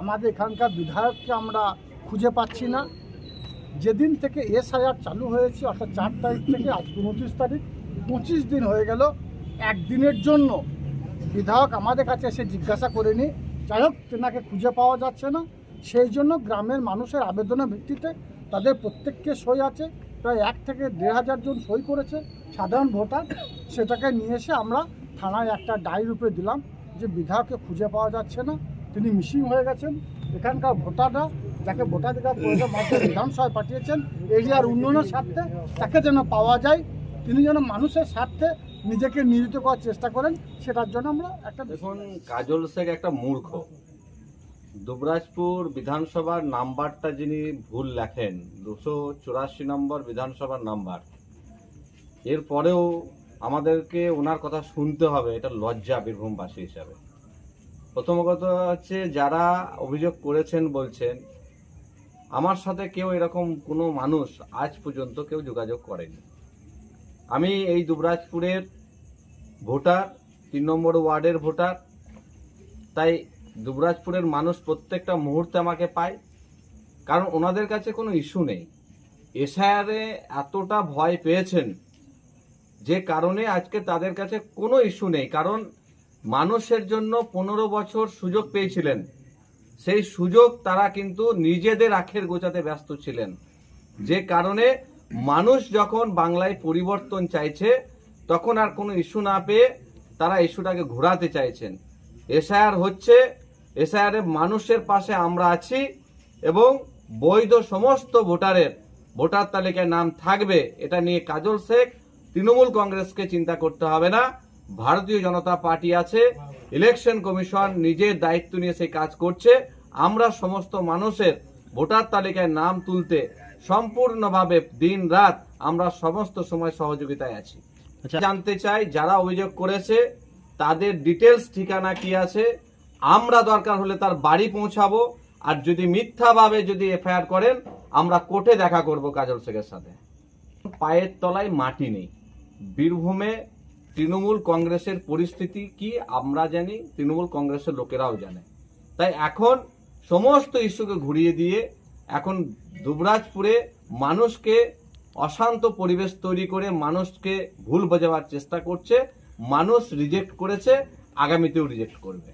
আমাদের এখানকার বিধায়ককে আমরা খুঁজে পাচ্ছি না। যেদিন থেকে এসআইআর চালু হয়েছে, অর্থাৎ চার তারিখ থেকে, আজ উনত্রিশ তারিখ, পঁচিশ দিন হয়ে গেল, একদিনের জন্য বিধায়ক আমাদের কাছে এসে জিজ্ঞাসা করেনি। যাই হোক, তেনাকে খুঁজে পাওয়া যাচ্ছে না। সেই জন্য গ্রামের মানুষের আবেদনের ভিত্তিতে তাদের প্রত্যেককে সই আছে। প্রায় এক থেকে দেড় হাজার জন সই করেছে, সাধারণ ভোটার। সেটাকে নিয়ে এসে আমরা থানায় একটা ডায়েরি রূপে দিলাম যে বিধায়ককে খুঁজে পাওয়া যাচ্ছে না। তিনি মিসিং হয়ে গেছেন। এখানকার ভোটাররা যাকে ভোটাধিকার প্রয়োজন মাধ্যমে বিধানসভায় পাঠিয়েছেন, এরিয়ার উন্নয়নের স্বার্থে তাকে যেন পাওয়া যায়, তিনি যেন মানুষের স্বার্থে নিজেকে নিয়োজিত করার চেষ্টা করেন, সেটার জন্য আমরা একটা দেখুন, কাজল শেখ একটা মূর্খ। দুবরাজপুর বিধানসভার নাম্বারটা যিনি ভুল লেখেন, দুশো চুরাশি নম্বর বিধানসভার নাম্বার, এরপরেও আমাদেরকে ওনার কথা শুনতে হবে, এটা লজ্জা বীরভূমবাসী হিসাবে। প্রথম কথা হচ্ছে যারা অভিযোগ করেছেন বলছেন, আমার সাথে কেউ এরকম কোনো মানুষ আজ পর্যন্ত কেউ যোগাযোগ করেনি। আমি এই দুবরাজপুরের ভোটার, তিন নম্বর ওয়ার্ডের ভোটার, তাই দুবরাজপুরের মানুষ প্রত্যেকটা মুহূর্তে আমাকে পায়, কারণ ওনাদের কাছে কোনো ইস্যু নেই। এসআইআরে এতটা ভয় পেয়েছেন, যে কারণে আজকে তাদের কাছে কোনো ইস্যু নেই, কারণ মানুষের জন্য পনেরো বছর সুযোগ পেয়েছিলেন। সেই সুযোগ তারা কিন্তু নিজেদের আখের গোছাতে ব্যস্ত ছিলেন। যে কারণে মানুষ যখন বাংলায় পরিবর্তন চাইছে, তখন আর কোনো ইস্যু না পেয়ে তারা ইস্যুটাকে ঘোরাতে চাইছেন। এসআইআর হচ্ছে, এসআইআর মানুষের পাশে আমরা আছি এবং বৈধ সমস্ত ভোটারের, ভোটার তালিকায় নাম থাকবে, এটা নিয়ে কাজল শেখ, তৃণমূল কংগ্রেসকে চিন্তা করতে হবে না। ভারতীয় জনতা পার্টি আছে ইলেকশন কমিশন নিজের দায়িত্ব নিয়ে সেই কাজ করছে। আমরা সমস্ত মানুষের ভোটার তালিকায় নাম তুলতে সম্পূর্ণভাবে দিন রাত আমরা সমস্ত সময় সহযোগিতায় আছি। আচ্ছা। জানতে চাই যারা অভিযোগ করেছে তাদের ডিটেলস ঠিকানা কি আছে? আমরা দরকার হলে তার বাড়ি পৌঁছাবো। আর যদি মিথ্যাভাবে যদি এফআইআর করেন আমরা কোর্টে দেখা করব কাজল শেখের সাথে। পায়ের তলায় মাটি নেই। বীরভূমে তৃণমূল কংগ্রেসের পরিস্থিতি কি আমরা জানি, তৃণমূল কংগ্রেসের লোকেরাও জানে। তাই এখন সমস্ত ইস্যুকে ঘুরিয়ে দিয়ে এখন দুবরাজপুরে মানুষকে অশান্ত পরিবেশ তৈরি করে মানুষকে ভুল বোঝাবার চেষ্টা করছে, মানুষ রিজেক্ট করেছে, আগামীতেও রিজেক্ট করবে।